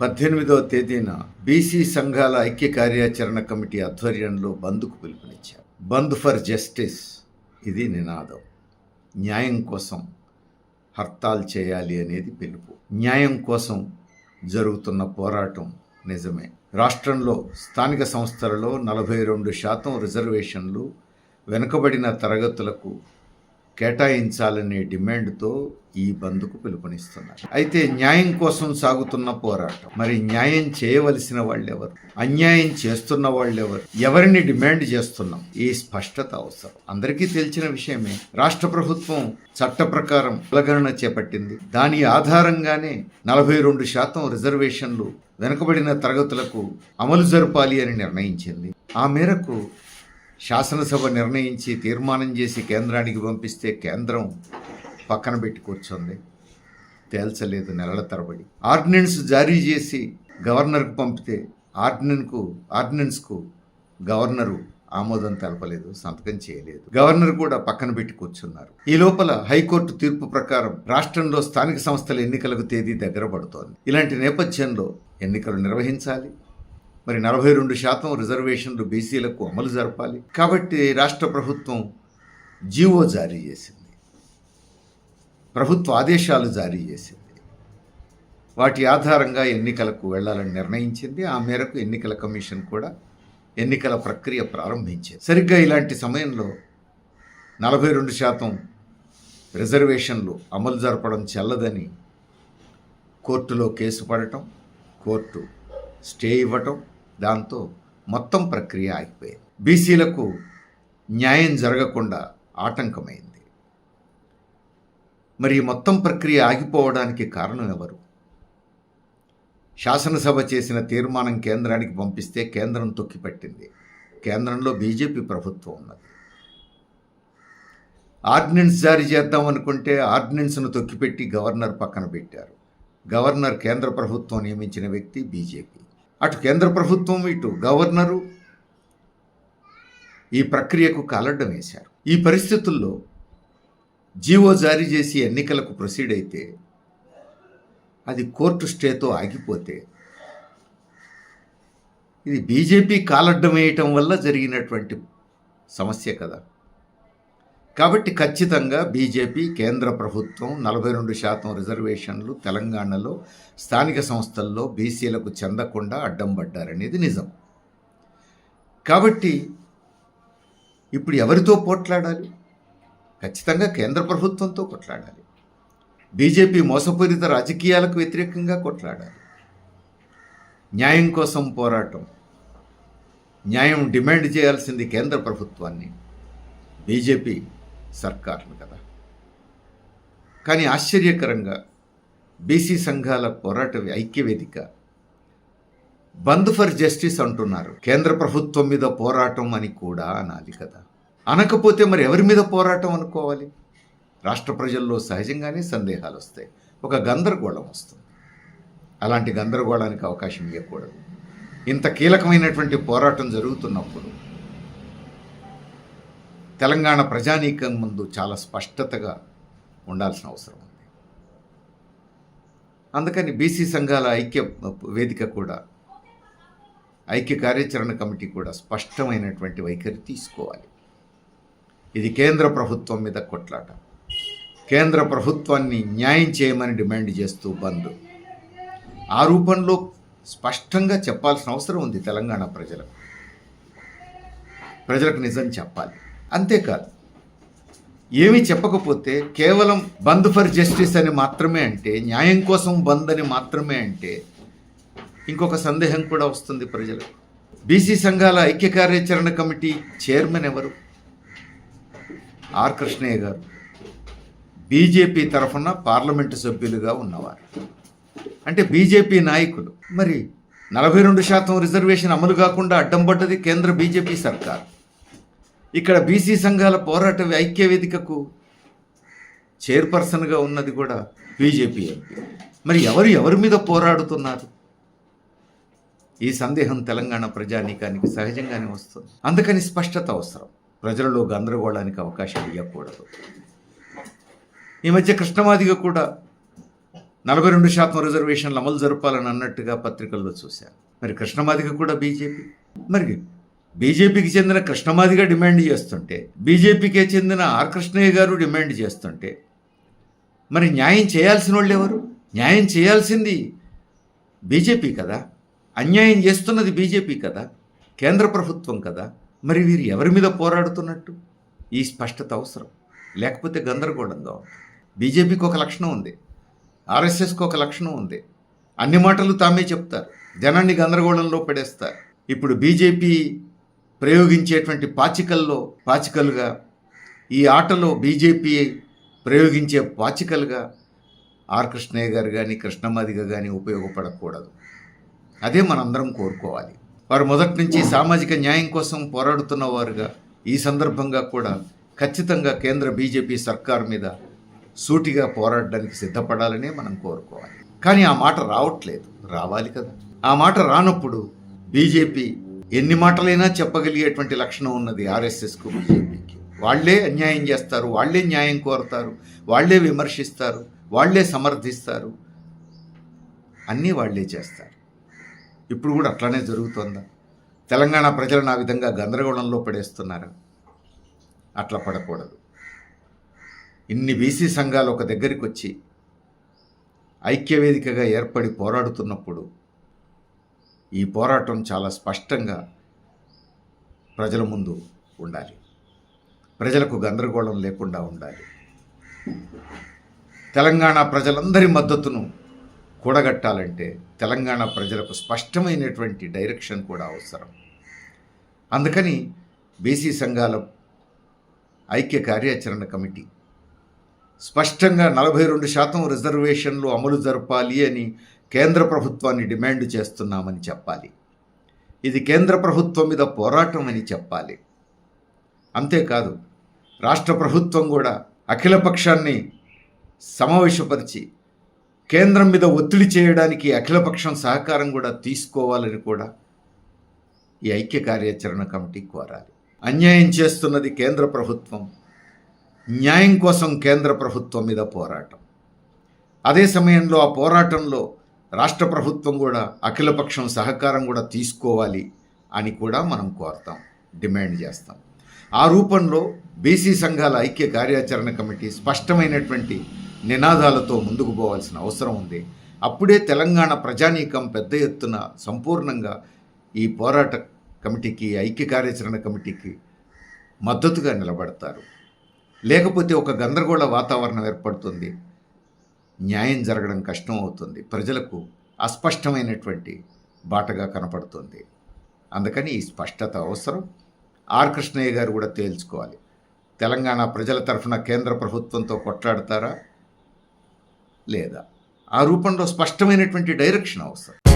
పద్దెనిమిదవ తేదీన బీసీ సంఘాల ఐక్య కార్యాచరణ కమిటీ ఆధ్వర్యంలో బంద్కు పిలుపునిచ్చారు. బంద్ ఫర్ జస్టిస్ ఇది నినాదం. న్యాయం కోసం హర్తాల్ చేయాలి అనేది పిలుపు. న్యాయం కోసం జరుగుతున్న పోరాటం నిజమే. రాష్ట్రంలో స్థానిక సంస్థలలో నలభై రెండు శాతం రిజర్వేషన్లు వెనుకబడిన తరగతులకు కేటాయించాలనే డిమాండ్తో ఈ బంద్కు పిలుపునిస్తున్నారు. అయితే న్యాయం కోసం సాగుతున్న పోరాటం మరి న్యాయం చేయవలసిన వాళ్ళెవరు? అన్యాయం చేస్తున్న వాళ్ళెవరు? ఎవరిని డిమాండ్ చేస్తున్నాం? ఈ స్పష్టత అవసరం. అందరికీ తెలిసిన విషయమే. రాష్ట్ర ప్రభుత్వం చట్ట ప్రకారం కులగణన చేపట్టింది. దాని ఆధారంగానే నలభై రెండు శాతం రిజర్వేషన్లు వెనుకబడిన తరగతులకు అమలు జరపాలి అని నిర్ణయించింది. ఆ మేరకు శాసనసభ నిర్ణయించి తీర్మానం చేసి కేంద్రానికి పంపిస్తే కేంద్రం పక్కన పెట్టి కూర్చుంది. తేల్చలేదు నెలల తరబడి. ఆర్డినెన్స్ జారీ చేసి గవర్నర్కు పంపితే ఆర్డినెన్కు ఆర్డినెన్స్కు గవర్నరు ఆమోదం తెలపలేదు సంతకం చేయలేదు. గవర్నర్ కూడా పక్కన పెట్టి కూర్చున్నారు. ఈ లోపల హైకోర్టు తీర్పు ప్రకారం రాష్ట్రంలో స్థానిక సంస్థల ఎన్నికలకు తేదీ దగ్గర పడుతోంది. ఇలాంటి నేపథ్యంలో ఎన్నికలు నిర్వహించాలి. మరి నలభై రెండు శాతం రిజర్వేషన్లు బీసీలకు అమలు జరపాలి. కాబట్టి రాష్ట్ర ప్రభుత్వం జీవో జారీ చేసింది. ప్రభుత్వ ఆదేశాలు జారీ చేసింది. వాటి ఆధారంగా ఎన్నికలకు వెళ్ళాలని నిర్ణయించింది. ఆ మేరకు ఎన్నికల కమిషన్ కూడా ఎన్నికల ప్రక్రియ ప్రారంభించింది. సరిగ్గా ఇలాంటి సమయంలో నలభై రెండు శాతం రిజర్వేషన్లు అమలు జరపడం చెల్లదని కోర్టులో కేసు పడటం కోర్టు స్టే ఇవ్వటం దాంతో మొత్తం ప్రక్రియ ఆగిపోయింది. బీసీలకు న్యాయం జరగకుండా ఆటంకమైంది. మరి మొత్తం ప్రక్రియ ఆగిపోవడానికి కారణం ఎవరు? శాసనసభ చేసిన తీర్మానం కేంద్రానికి పంపిస్తే కేంద్రం తొక్కిపెట్టింది. కేంద్రంలో బీజేపీ ప్రభుత్వం ఉన్నది. ఆర్డినెన్స్ జారీ చేద్దాం అనుకుంటే ఆర్డినెన్స్ను తొక్కిపెట్టి గవర్నర్ పక్కన పెట్టారు. గవర్నర్ కేంద్ర ప్రభుత్వం నియమించిన వ్యక్తి బీజేపీ. అటు కేంద్ర ప్రభుత్వం ఇటు గవర్నరు ఈ ప్రక్రియకు కాలడ్డం వేశారు. ఈ పరిస్థితుల్లో జీవో జారీ చేసి ఎన్నికలకు ప్రొసీడ్ అయితే అది కోర్టు స్టేతో ఆగిపోతే ఇది బీజేపీ కాలడ్డం వేయటం వల్ల జరిగినటువంటి సమస్య కదా. కాబట్టి ఖచ్చితంగా బీజేపీ కేంద్ర ప్రభుత్వం నలభై రెండు శాతం రిజర్వేషన్లు తెలంగాణలో స్థానిక సంస్థల్లో బీసీలకు చెందకుండా అడ్డం పడ్డారనేది నిజం. కాబట్టి ఇప్పుడు ఎవరితో పోట్లాడాలి? ఖచ్చితంగా కేంద్ర ప్రభుత్వంతో కొట్లాడాలి. బీజేపీ మోసపూరిత రాజకీయాలకు వ్యతిరేకంగా కొట్లాడాలి. న్యాయం కోసం పోరాటం. న్యాయం డిమాండ్ చేయాల్సింది కేంద్ర ప్రభుత్వాన్ని. బీజేపీ సర్కార్ను కదా. కానీ ఆశ్చర్యకరంగా బీసీ సంఘాల పోరాట ఐక్యవేదిక బంద్ ఫర్ జస్టిస్ అంటున్నారు. కేంద్ర ప్రభుత్వం మీద పోరాటం అని కూడా అనాలి కదా. అనకపోతే మరి ఎవరి మీద పోరాటం అనుకోవాలి? రాష్ట్ర ప్రజల్లో సహజంగానే సందేహాలు వస్తాయి ఒక గందరగోళం వస్తుంది. అలాంటి గందరగోళానికి అవకాశం ఇవ్వకూడదు. ఇంత కీలకమైనటువంటి పోరాటం జరుగుతున్నప్పుడు తెలంగాణ ప్రజానీకం ముందు చాలా స్పష్టతగా ఉండాల్సిన అవసరం ఉంది. అందుకని బీసీ సంఘాల ఐక్య వేదిక కూడా ఐక్య కార్యాచరణ కమిటీ కూడా స్పష్టమైనటువంటి వైఖరి తీసుకోవాలి. ఇది కేంద్ర ప్రభుత్వం మీద కొట్లాట. కేంద్ర ప్రభుత్వాన్ని న్యాయం చేయమని డిమాండ్ చేస్తూ బంద్. ఆ రూపంలో స్పష్టంగా చెప్పాల్సిన అవసరం ఉంది తెలంగాణ ప్రజలకు. ప్రజలకు నిజం చెప్పాలి. అంతేకాదు ఏమీ చెప్పకపోతే కేవలం బంద్ ఫర్ జస్టిస్ అని మాత్రమే అంటే న్యాయం కోసం బంద్ అని మాత్రమే అంటే ఇంకొక సందేహం కూడా వస్తుంది ప్రజలకు. బీసీ సంఘాల ఐక్య కార్యాచరణ కమిటీ చైర్మన్ ఎవరు? ఆర్ కృష్ణయ్య గారు. బీజేపీ తరఫున పార్లమెంటు సభ్యులుగా ఉన్నవారు. అంటే బీజేపీ నాయకులు. మరి నలభై రెండు శాతం రిజర్వేషన్ అమలు కాకుండా అడ్డం పడ్డది కేంద్ర బీజేపీ సర్కార్. ఇక్కడ బీసీ సంఘాల పోరాట ఐక్య వేదికకు చైర్పర్సన్గా ఉన్నది కూడా బీజేపీ ఎంపీ. మరి ఎవరు ఎవరి మీద పోరాడుతున్నారు? ఈ సందేహం తెలంగాణ ప్రజానీకానికి సహజంగానే వస్తుంది. అందుకని స్పష్టత అవసరం. ప్రజలలో గందరగోళానికి అవకాశం ఇవ్వకూడదు ఈ మధ్య కృష్ణమాదిగ కూడా నలభై రెండు శాతం రిజర్వేషన్లు అమలు జరపాలని అన్నట్టుగా పత్రికల్లో చూశాను. మరి కృష్ణమాదిగ కూడా బీజేపీ? మరి బీజేపీకి చెందిన కృష్ణమాదిగా డిమాండ్ చేస్తుంటే బీజేపీకే చెందిన ఆర్ కృష్ణయ్య గారు డిమాండ్ చేస్తుంటే మరి న్యాయం చేయాల్సిన వాళ్ళు ఎవరు? న్యాయం చేయాల్సింది బీజేపీ కదా? అన్యాయం చేస్తున్నది బీజేపీ కదా? కేంద్ర ప్రభుత్వం కదా? మరి వీరు ఎవరి మీద పోరాడుతున్నట్టు? ఈ స్పష్టత అవసరం. లేకపోతే గందరగోళంగా ఉంది. బీజేపీకి ఒక లక్షణం ఉంది. ఆర్ఎస్ఎస్కి ఒక లక్షణం ఉంది. అన్ని మాటలు తామే చెప్తారు. జనాన్ని గందరగోళంలో పడేస్తారు. ఇప్పుడు బీజేపీ ప్రయోగించేటువంటి పాచికల్లో పాచికలుగా ఈ ఆటలో బీజేపీ ప్రయోగించే పాచికలుగా ఆర్ కృష్ణయ్య గారు కానీ కృష్ణమాదిగ కానీ ఉపయోగపడకూడదు. అదే మనందరం కోరుకోవాలి. వారు మొదటి నుంచి సామాజిక న్యాయం కోసం పోరాడుతున్న వారుగా ఈ సందర్భంగా కూడా ఖచ్చితంగా కేంద్ర బీజేపీ సర్కార్ మీద సూటిగా పోరాడడానికి సిద్ధపడాలనే మనం కోరుకోవాలి. కానీ ఆ మాట రావట్లేదు. రావాలి కదా. ఆ మాట రానప్పుడు బీజేపీ ఎన్ని మాటలైనా చెప్పగలిగేటువంటి లక్షణం ఉన్నది ఆర్ఎస్ఎస్కు బీజేపీకి. వాళ్ళే అన్యాయం చేస్తారు వాళ్ళే న్యాయం కోరతారు వాళ్ళే విమర్శిస్తారు వాళ్ళే సమర్థిస్తారు. అన్నీ వాళ్ళే చేస్తారు. ఇప్పుడు కూడా అట్లానే జరుగుతోందా. తెలంగాణ ప్రజలను ఆ విధంగా గందరగోళంలో పడేస్తున్నారా. అట్లా పడకూడదు. ఇన్ని బీసీ సంఘాలు ఒక దగ్గరికి వచ్చి ఐక్యవేదికగా ఏర్పడి పోరాడుతున్నప్పుడు ఈ పోరాటం చాలా స్పష్టంగా ప్రజల ముందు ఉండాలి. ప్రజలకు గందరగోళం లేకుండా ఉండాలి. తెలంగాణ ప్రజలందరి మద్దతును కూడగట్టాలంటే తెలంగాణ ప్రజలకు స్పష్టమైనటువంటి డైరెక్షన్ కూడా అవసరం. అందుకని బీసీ సంఘాల ఐక్య కార్యాచరణ కమిటీ స్పష్టంగా నలభై రెండు శాతం రిజర్వేషన్లు అమలు జరపాలి అని కేంద్ర ప్రభుత్వాన్ని డిమాండ్ చేస్తున్నామని చెప్పాలి. ఇది కేంద్ర ప్రభుత్వం మీద పోరాటం అని చెప్పాలి. అంతేకాదు రాష్ట్ర ప్రభుత్వం కూడా అఖిలపక్షాన్ని సమావేశపరిచి కేంద్రం మీద ఒత్తిడి చేయడానికి అఖిలపక్షం సహకారం కూడా తీసుకోవాలని కూడా ఈ ఐక్య కార్యాచరణ కమిటీ కోరాలి. అన్యాయం చేస్తున్నది కేంద్ర ప్రభుత్వం న్యాయం కోసం కేంద్ర ప్రభుత్వం మీద పోరాటం. అదే సమయంలో ఆ పోరాటంలో రాష్ట్ర ప్రభుత్వం కూడా అఖిలపక్షం సహకారం కూడా తీసుకోవాలి అని కూడా మనం కోరుతాం డిమాండ్ చేస్తాం. ఆ రూపంలో బీసీ సంఘాల ఐక్య కార్యాచరణ కమిటీ స్పష్టమైనటువంటి నినాదాలతో ముందుకు పోవాల్సిన అవసరం ఉంది. అప్పుడే తెలంగాణ ప్రజానీకం పెద్ద ఎత్తున సంపూర్ణంగా ఈ పోరాట కమిటీకి ఐక్య కార్యాచరణ కమిటీకి మద్దతుగా నిలబడతారు. లేకపోతే ఒక గందరగోళ వాతావరణం ఏర్పడుతుంది. న్యాయం జరగడం కష్టం అవుతుంది. ప్రజలకు అస్పష్టమైనటువంటి బాటగా కనపడుతుంది. అందుకని ఈ స్పష్టత అవసరం. ఆర్ కృష్ణయ్య గారు కూడా తేల్చుకోవాలి. తెలంగాణ ప్రజల తరఫున కేంద్ర ప్రభుత్వంతో కొట్లాడతారా? లేదా? ఆ రూపంలో స్పష్టమైనటువంటి డైరెక్షన్ అవసరం.